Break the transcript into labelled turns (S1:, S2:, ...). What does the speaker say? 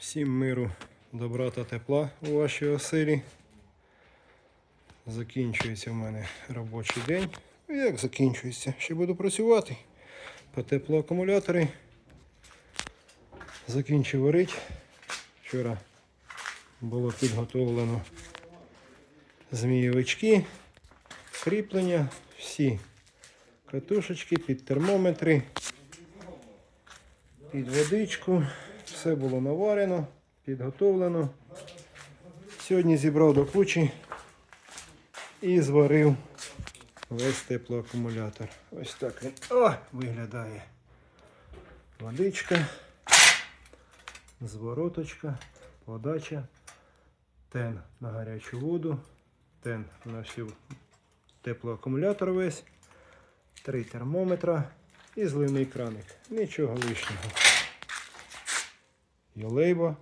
S1: Всім миру, добра та тепла у вашій оселі. Закінчується в мене робочий день. Ну, Як закінчується? Ще буду працювати по теплоакумуляторі. Закінчив варити. Вчора було підготовлено змійовички, кріплення, всі катушечки під термометри, під водичку. Все було наварено, підготовлено. Сьогодні зібрав до кучі і зварив весь теплоакумулятор. Ось так він о, виглядає. Водичка, звороточка, подача, тен на гарячу воду, тен на всю теплоакумулятор весь, три термометра і зливний краник. Нічого лишнього. Йолейба